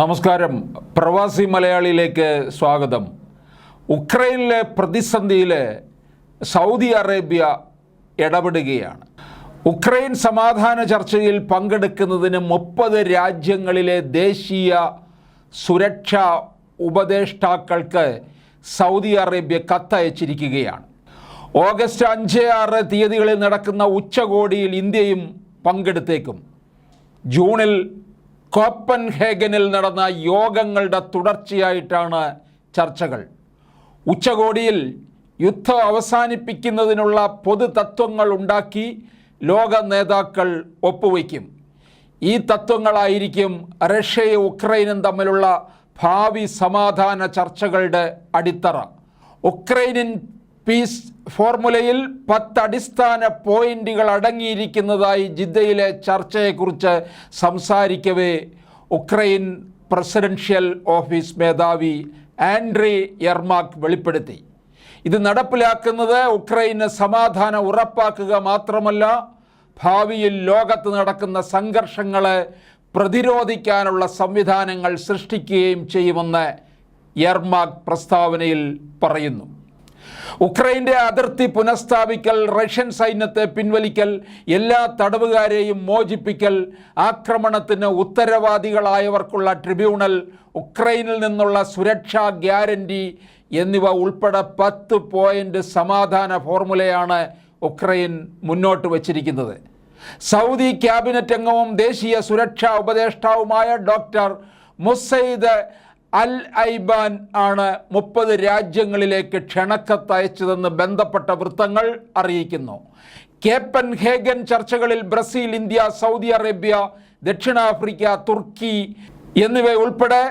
നമസ്കാരം. പ്രവാസി മലയാളിയിലേക്ക് സ്വാഗതം. ഉക്രൈനിലെ പ്രതിസന്ധിയിൽ സൗദി അറേബ്യ ഇടപെടുകയാണ്. ഉക്രൈൻ സമാധാന ചർച്ചയിൽ പങ്കെടുക്കുന്നതിന് മുപ്പത് രാജ്യങ്ങളിലെ ദേശീയ സുരക്ഷാ ഉപദേഷ്ടാക്കൾക്ക് സൗദി അറേബ്യ കത്തയച്ചിരിക്കുകയാണ്. ഓഗസ്റ്റ് അഞ്ച് ആറ് തീയതികളിൽ നടക്കുന്ന ഉച്ചകോടിയിൽ ഇന്ത്യയും പങ്കെടുത്തേക്കും. ജൂണിൽ കോപ്പൻഹേഗനിൽ നടന്ന യോഗങ്ങളുടെ തുടർച്ചയായിട്ടാണ് ചർച്ചകൾ. ഉച്ചകോടിയിൽ യുദ്ധം അവസാനിപ്പിക്കുന്നതിനുള്ള പൊതു തത്വങ്ങൾ ഉണ്ടാക്കി ലോക നേതാക്കൾ ഒപ്പുവയ്ക്കും. ഈ തത്വങ്ങളായിരിക്കും റഷ്യയും ഉക്രൈനും തമ്മിലുള്ള ഭാവി സമാധാന ചർച്ചകളുടെ അടിത്തറ. ഉക്രൈനിയൻ പീസ് ഫോർമുലയിൽ പത്ത് അടിസ്ഥാന പോയിന്റുകൾ അടങ്ങിയിരിക്കുന്നതായി ജിദ്ദയിലെ ചർച്ചയെക്കുറിച്ച് സംസാരിക്കവേ ഉക്രൈൻ പ്രസിഡൻഷ്യൽ ഓഫീസ് മേധാവി ആൻഡ്രി യർമാക് വെളിപ്പെടുത്തി. ഇത് നടപ്പിലാക്കുന്നത് ഉക്രൈന് സമാധാനം ഉറപ്പാക്കുക മാത്രമല്ല ഭാവിയിൽ ലോകത്ത് നടക്കുന്ന സംഘർഷങ്ങളെ പ്രതിരോധിക്കാനുള്ള സംവിധാനങ്ങൾ സൃഷ്ടിക്കുകയും ചെയ്യുമെന്ന് യർമാക് പ്രസ്താവനയിൽ പറയുന്നു. ഉക്രൈന്റെ അതിർത്തി പുനഃസ്ഥാപിക്കൽ റഷ്യൻ സൈന്യത്തെ പിൻവലിക്കൽ എല്ലാ തടവുകാരെയും മോചിപ്പിക്കൽ ആക്രമണത്തിന് ഉത്തരവാദികളായവർക്കുള്ള ട്രിബ്യൂണൽ ഉക്രൈനിൽ നിന്നുള്ള സുരക്ഷാ ഗ്യാരണ്ടി എന്നിവ ഉൾപ്പെടെ പത്ത് പോയിന്റ് സമാധാന ഫോർമുലയാണ് ഉക്രൈൻ മുന്നോട്ട് വച്ചിരിക്കുന്നത്. സൗദി ക്യാബിനറ്റ് അംഗവും ദേശീയ സുരക്ഷാ ഉപദേഷ്ടാവുമായ ഡോക്ടർ മുസൈദ് അൽ ഐബാൻ ആണ് മുപ്പത് രാജ്യങ്ങളിലേക്ക് ക്ഷണക്കത്തയച്ചതെന്ന് ബന്ധപ്പെട്ട വൃത്തങ്ങൾ അറിയിക്കുന്നു. കേപ്പൻ ഹേഗൻ ചർച്ചകളിൽ ബ്രസീൽ ഇന്ത്യ സൗദി അറേബ്യ ദക്ഷിണാഫ്രിക്ക തുർക്കി എന്നിവ ഉൾപ്പെടെ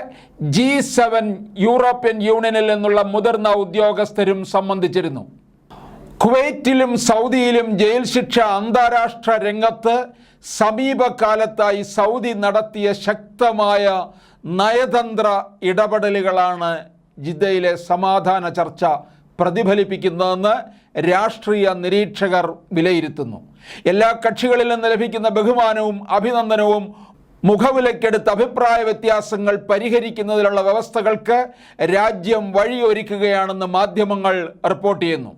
ജി സെവൻ യൂറോപ്യൻ യൂണിയനിൽ നിന്നുള്ള മുതിർന്ന ഉദ്യോഗസ്ഥരും സംബന്ധിച്ചിരുന്നു. കുവൈറ്റിലും സൗദിയിലും ജയിൽ ശിക്ഷ അന്താരാഷ്ട്ര രംഗത്ത് സമീപകാലത്തായി സൗദി നടത്തിയ ശക്തമായ നയതന്ത്ര ഇടപെടലുകളാണ് ജിദ്ദയിലെ സമാധാന ചർച്ച പ്രതിഫലിപ്പിക്കുന്നതെന്ന് രാഷ്ട്രീയ നിരീക്ഷകർ വിലയിരുത്തുന്നു. എല്ലാ കക്ഷികളിൽ നിന്ന് ലഭിക്കുന്ന ബഹുമാനവും അഭിനന്ദനവും മുഖവിലക്കെടുത്ത് അഭിപ്രായ വ്യത്യാസങ്ങൾ പരിഹരിക്കുന്നതിനുള്ള വ്യവസ്ഥകൾക്ക് രാജ്യം വഴിയൊരുക്കുകയാണെന്ന് മാധ്യമങ്ങൾ റിപ്പോർട്ട് ചെയ്യുന്നു.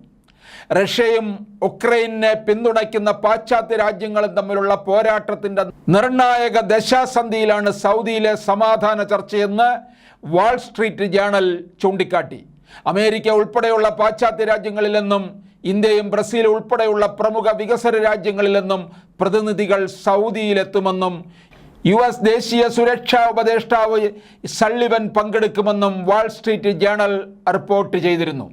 റഷ്യയും ഉക്രൈനെ പിന്തുണയ്ക്കുന്ന പാശ്ചാത്യ രാജ്യങ്ങളും തമ്മിലുള്ള പോരാട്ടത്തിന്റെ നിർണായക ദശാസന്ധിയിലാണ് സൗദിയിലെ സമാധാന ചർച്ചയെന്ന് വാൾ സ്ട്രീറ്റ് ജേണൽ ചൂണ്ടിക്കാട്ടി. അമേരിക്ക ഉൾപ്പെടെയുള്ള പാശ്ചാത്യ രാജ്യങ്ങളിൽ നിന്നും ഇന്ത്യയും ബ്രസീൽ ഉൾപ്പെടെയുള്ള പ്രമുഖ വികസന രാജ്യങ്ങളിൽ നിന്നും പ്രതിനിധികൾ സൗദിയിലെത്തുമെന്നും യു എസ് ദേശീയ സുരക്ഷാ ഉപദേഷ്ടാവ് സള്ളിവൻ പങ്കെടുക്കുമെന്നും വാൾ സ്ട്രീറ്റ് ജേണൽ റിപ്പോർട്ട് ചെയ്തിരുന്നു.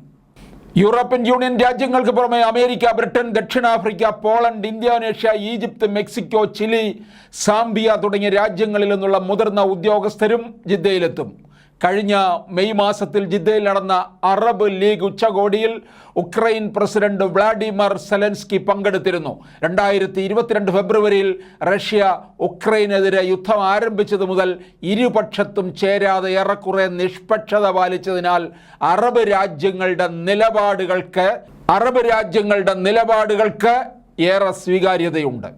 യൂറോപ്യൻ യൂണിയൻ രാജ്യങ്ങൾക്ക് പുറമെ അമേരിക്ക ബ്രിട്ടൻ ദക്ഷിണാഫ്രിക്ക Poland Indonesia Egypt Mexico Chile Zambia തുടങ്ങിയ രാജ്യങ്ങളിൽ നിന്നുള്ള മുതിർന്ന ഉദ്യോഗസ്ഥരും ജിദ്ദയിലെത്തും. കഴിഞ്ഞ മെയ് മാസത്തിൽ ജിദ്ദയിൽ നടന്ന അറബ് ലീഗ് ഉച്ചകോടിയിൽ ഉക്രൈൻ പ്രസിഡന്റ് വ്ളാഡിമർ സെലൻസ്കി പങ്കെടുത്തിരുന്നു. രണ്ടായിരത്തി ഇരുപത്തിരണ്ട് ഫെബ്രുവരിയിൽ റഷ്യ ഉക്രൈനെതിരെ യുദ്ധം ആരംഭിച്ചത് മുതൽ ഇരുപക്ഷത്തും ചേരാതെ ഏറെക്കുറെ നിഷ്പക്ഷത പാലിച്ചതിനാൽ അറബ് രാജ്യങ്ങളുടെ നിലപാടുകൾക്ക് അറബ് രാജ്യങ്ങളുടെ നിലപാടുകൾക്ക് ഏറെ സ്വീകാര്യതയുണ്ട്.